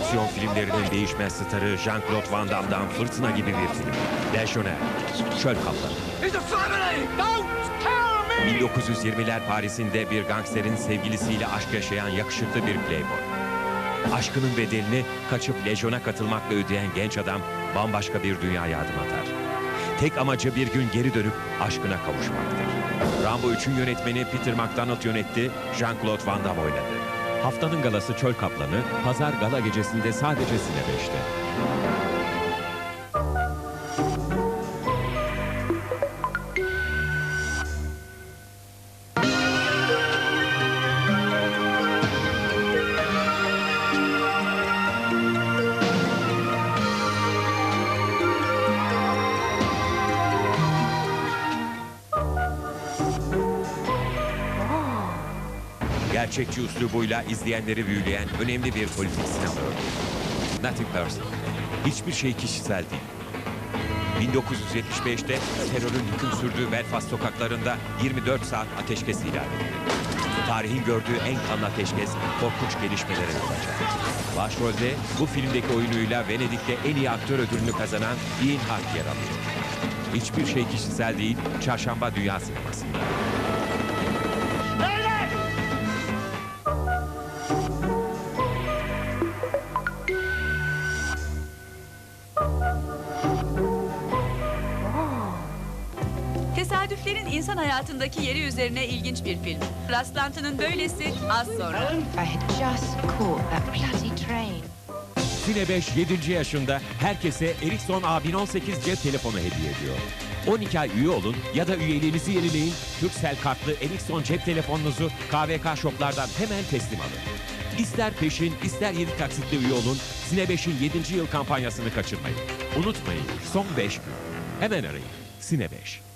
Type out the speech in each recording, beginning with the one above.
Aksiyon filmlerinin değişmez starı Jean-Claude Van Damme'dan fırtına gibi bir film. Lejyoner, Çöl Kaplanı. He's a family! Don't tell me! 1920'ler Paris'inde bir gangsterin sevgilisiyle aşk yaşayan yakışıklı bir playboy. Aşkının bedelini kaçıp lejyona katılmakla ödeyen genç adam bambaşka bir dünyaya adım atar. Tek amacı bir gün geri dönüp aşkına kavuşmaktır. Rambo 3'ün yönetmeni Peter McDonald yönetti, Jean-Claude Van Damme oynadı. Haftanın galası Çöl Kaplanı, pazar gala gecesinde sadece Sine 5'te. Gerçekçi üslubuyla izleyenleri büyüleyen önemli bir politik sinema örneği. Nothing personal. Hiçbir şey kişisel değil. 1975'te terörün hüküm sürdüğü Belfast sokaklarında 24 saat ateşkes ilan edildi. Tarihin gördüğü en kanlı ateşkes korkunç gelişmelere yol açar. Başrolde bu filmdeki oyunuyla Venedik'te en iyi aktör ödülünü kazanan Ian Hart yer alıyor. Hiçbir şey kişisel değil, çarşamba dünya sinemasında. Tesadüflerin insan hayatındaki yeri üzerine ilginç bir film. Rastlantının böylesi az sonra. Sine 5 7. yaşında herkese Ericsson A1018 cep telefonu hediye ediyor. 12 ay üye olun ya da üyeliğinizi yenileyin. Turkcell kartlı Ericsson cep telefonunuzu KVK shoplardan hemen teslim alın. İster peşin ister 7 taksitle üye olun. Sine 5'in 7. yıl kampanyasını kaçırmayın. Unutmayın son 5 gün. Hemen arayın. Sine 5.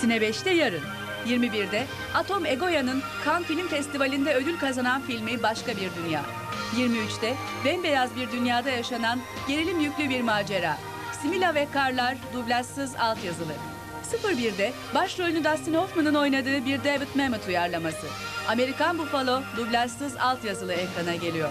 Sine 5'te yarın. 21'de Atom Egoya'nın Cannes Film Festivali'nde ödül kazanan filmi Başka Bir Dünya. 23'te bembeyaz bir dünyada yaşanan gerilim yüklü bir macera. Simila ve Karlar dublajsız altyazılı. 01'de başrolünü Dustin Hoffman'ın oynadığı bir David Mamet uyarlaması. Amerikan Buffalo dublajsız altyazılı ekrana geliyor.